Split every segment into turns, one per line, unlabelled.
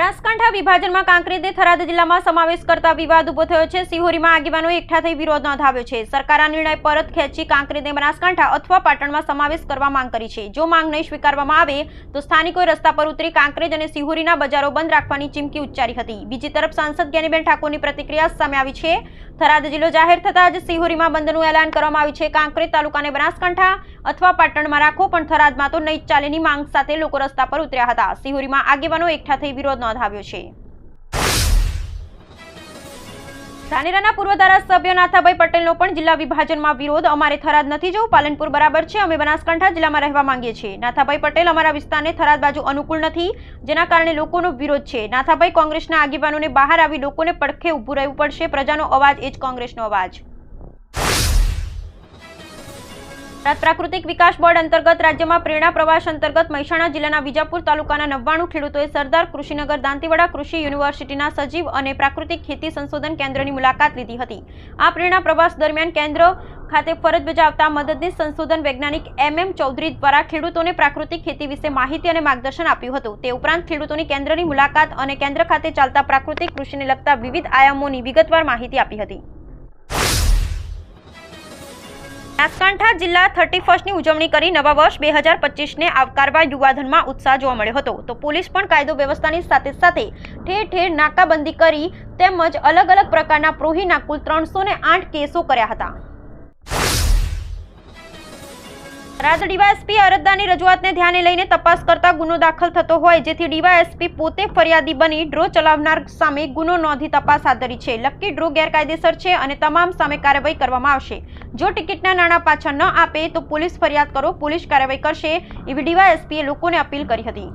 બનાસકાંઠા વિભાજનમાં કાંકરેજને થરાદ જિલ્લામાં સમાવેશ કરતા વિવાદ ઊભો થયો છે. સિહોરીમાં આગેવાનો એકઠા થઈ વિરોધ નોંધાવ્યો છે. સરકાર નિર્ણય પરત ખેંચી કાંકરેજને બનાસકાંઠા અથવા પાટણમાં સમાવેશ કરવા માંગ કરી છે. જો માંગ નહીં સ્વીકારવામાં આવે, તો સ્થાનિકોએ રસ્તા પર ઉતરી કાંકરેજ અને સિહોરીના બજારો બંધ રાખવાની ચીમકી ઉચ્ચારી હતી. બીજી તરફ સાંસદ જ્ઞાનીબેન ઠાકોરની પ્રતિક્રિયા સામે આવી છે. થરાદ જિલ્લો જાહેર થતાં જ સિહોરીમાં બંધનું એલાન કરવામાં આવ્યું છે. કાંકરેજ તાલુકાને બનાસકાંઠા અથવા પાટણમાં રાખો, પણ થરાદમાં તો નહીં ચાલેની માંગ સાથે લોકો રસ્તા પર ઉતર્યા હતા. સિહોરીમાં આગેવાનો એકઠા થઈ વિરોધ નોંધાવ્યો છે. ધાનેરાના પૂર્વ ધારાસભ્ય નાથાભાઈ પટેલનો પણ જિલ્લા વિભાજનમાં વિરોધ અમારે થરાદ નથી જવું, પાલનપુર બરાબર છે, અમે બનાસકાંઠા જિલ્લામાં રહેવા માંગીએ છીએ. નાથાભાઈ પટેલ અમારા વિસ્તારને થરાદ બાજુ અનુકૂળ નથી, જેના કારણે લોકોનો વિરોધ છે. નાથાભાઈ કોંગ્રેસના આગેવાનોને બહાર આવી લોકોને પડખે ઊભું રહેવું પડશે, પ્રજાનો અવાજ એ જ કોંગ્રેસનો અવાજ. પ્રાકૃતિક વિકાસ બોર્ડ અંતર્ગત રાજ્યમાં પ્રેરણા પ્રવાસ અંતર્ગત મહેસાણા જિલ્લાના વિજાપુર તાલુકાના નવ્વાણું ખેડૂતોએ સરદાર કૃષિનગર દાંતીવાડા કૃષિ યુનિવર્સિટીના સજીવ અને પ્રાકૃતિક ખેતી સંશોધન કેન્દ્રની મુલાકાત લીધી હતી. આ પ્રેરણા પ્રવાસ દરમિયાન કેન્દ્ર ખાતે ફરજ બજાવતા મદદનીશ સંશોધન વૈજ્ઞાનિક એમ એમ ચૌધરી દ્વારા ખેડૂતોને પ્રાકૃતિક ખેતી વિશે માહિતી અને માર્ગદર્શન આપ્યું હતું. તે ઉપરાંત ખેડૂતોની કેન્દ્રની મુલાકાત અને કેન્દ્ર ખાતે ચાલતા પ્રાકૃતિક કૃષિને લગતા વિવિધ આયામોની વિગતવાર માહિતી આપી હતી. બનાસકાંઠા જિલ્લા થર્ટી ફર્સ્ટની ઉજવણી કરી નવા વર્ષ બે હજાર પચીસને આવકારવા યુવાધનમાં ઉત્સાહ જોવા મળ્યો હતો. તો પોલીસ પણ કાયદો વ્યવસ્થાની સાથે સાથે ઠેર ઠેર નાકાબંધી કરી તેમજ અલગ અલગ પ્રકારના પ્રોહીના ત્રણસો ને આઠ કેસો કર્યા હતા. રાજ ડીવાયએસપી અરજદારની રજૂઆતને ધ્યાને લઈને તપાસ કરતા ગુનો દાખલ થતો હોય, જેથી ડીવાયએસપી પોતે ફરિયાદી બની ડ્રો ચલાવનાર સામે ગુનો નોંધી તપાસ હાથ ધરી છે. લકી ડ્રો ગેરકાયદેસર છે અને તમામ સામે કાર્યવાહી કરવામાં આવશે. જો ટિકિટના નાણાં પાછા ન આપે તો પોલીસ ફરિયાદ કરો, પોલીસ કાર્યવાહી કરશે, એવી ડીવાયએસપીએ લોકોને અપીલ કરી હતી.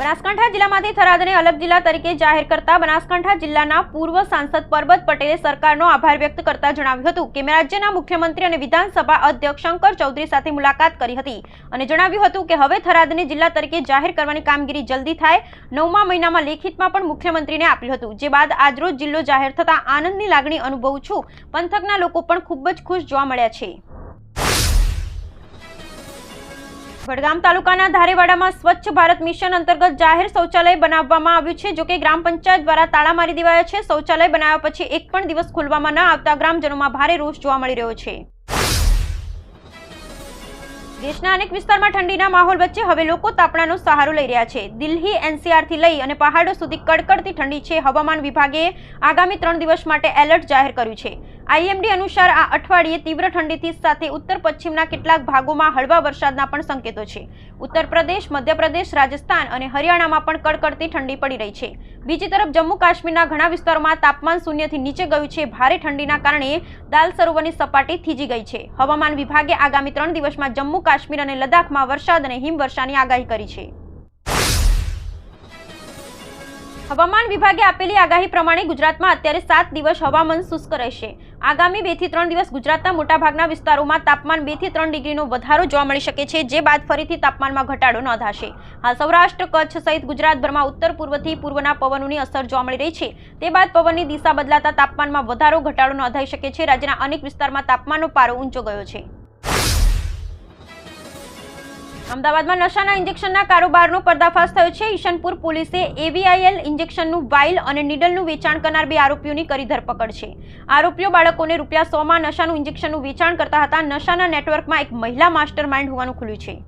બનાસકાંઠા જિલ્લામાંથી થરાદને અલગ જિલ્લા તરીકે જાહેર કરતા બનાસકાંઠા જિલ્લાના પૂર્વ સાંસદ પરબત પટેલે સરકારનો આભાર વ્યક્ત કરતા જણાવ્યું હતું કે મેં રાજ્યના મુખ્યમંત્રી અને વિધાનસભા અધ્યક્ષ શંકર ચૌધરી સાથે મુલાકાત કરી હતી અને જણાવ્યું હતું કે હવે થરાદને જિલ્લા તરીકે જાહેર કરવાની કામગીરી જલ્દી થાય. નવમા મહિનામાં લેખિતમાં પણ મુખ્યમંત્રીને આપ્યું હતું. જે બાદ આજરોજ જિલ્લો જાહેર થતાં આનંદની લાગણી અનુભવું છું. પંથકના લોકો પણ ખૂબ જ ખુશ જોવા મળ્યા છે. વડગામ તાલુકાના ધારેવાડામાં સ્વચ્છ ભારત મિશન અંતર્ગત જાહેર શૌચાલય બનાવવામાં આવ્યું છે જોકે ગ્રામ પંચાયત દ્વારા તાળા મારી દેવાયા છે. શૌચાલય બનાવ્યા પછી એક પણ દિવસ ખોલવામાં ન આવતા ગ્રામજનોમાં ભારે રોષ જોવા મળી રહ્યો છે. દેશના અનેક વિસ્તારમાં ઠંડીના માહોલ વચ્ચે હવે લોકો તાપણાનો સહારો લઈ રહ્યા છે. દિલ્હી એનસીઆરથી લઈ અને પહાડો સુધી કડકડતી ઠંડી છે. હવામાન વિભાગે આગામી ત્રણ દિવસ માટે એલર્ટ જાહેર કર્યું છે. આઈએમડી અનુસાર આ અઠવાડિયે તીવ્ર ઠંડીથી સાથે ઉત્તર પશ્ચિમના કેટલાક ભાગોમાં હળવા વરસાદના પણ સંકેતો છે. ઉત્તર પ્રદેશ, મધ્યપ્રદેશ, રાજસ્થાન અને હરિયાણામાં પણ કડકડતી ઠંડી પડી રહી છે. બીજી તરફ જમ્મુ કાશ્મીરના ઘણા વિસ્તારોમાં તાપમાન શૂન્યથી નીચે ગયું છે. ભારે ઠંડીના કારણે દાલ સરોવરની સપાટી થીજી ગઈ છે. હવામાન વિભાગે આગામી ત્રણ દિવસમાં જમ્મુ કાશ્મીર અને લદ્દાખમાં વરસાદ અને હિમવર્ષાની આગાહી કરી છે. હવામાન વિભાગે આપેલી આગાહી પ્રમાણે ગુજરાતમાં અત્યારે સાત દિવસ હવામાન શુષ્ક રહેશે. આગામી બેથી ત્રણ દિવસ ગુજરાતના મોટાભાગના વિસ્તારોમાં તાપમાન બેથી ત્રણ ડિગ્રીનો વધારો જોવા મળી શકે છે, જે બાદ ફરીથી તાપમાનમાં ઘટાડો નોંધાશે. હાલ સૌરાષ્ટ્ર, કચ્છ સહિત ગુજરાતભરમાં ઉત્તર પૂર્વથી પૂર્વના પવનોની અસર જોવા મળી રહી છે. તે બાદ પવનની દિશા બદલાતા તાપમાનમાં વધારો, ઘટાડો નોંધાઈ શકે છે. રાજ્યના અનેક વિસ્તારમાં તાપમાનનો પારો ઊંચો ગયો છે. અમદાવાદમાં નશાના ઇન્જેક્શનના કારોબારનો પર્દાફાશ થયો છે. ઈશનપુર પોલીસે એવીઆઈએલ ઇન્જેક્શનનું વાઇલ અને નીડલનું વેચાણ કરનાર બે આરોપીઓની કરી ધરપકડ છે. આરોપીઓ બાળકોને રૂપિયા સોમાં નશાનું ઇન્જેક્શનનું વેચાણ કરતા હતા. નશાના નેટવર્કમાં એક મહિલા માસ્ટર માઇન્ડ હોવાનું ખુલ્યું છે.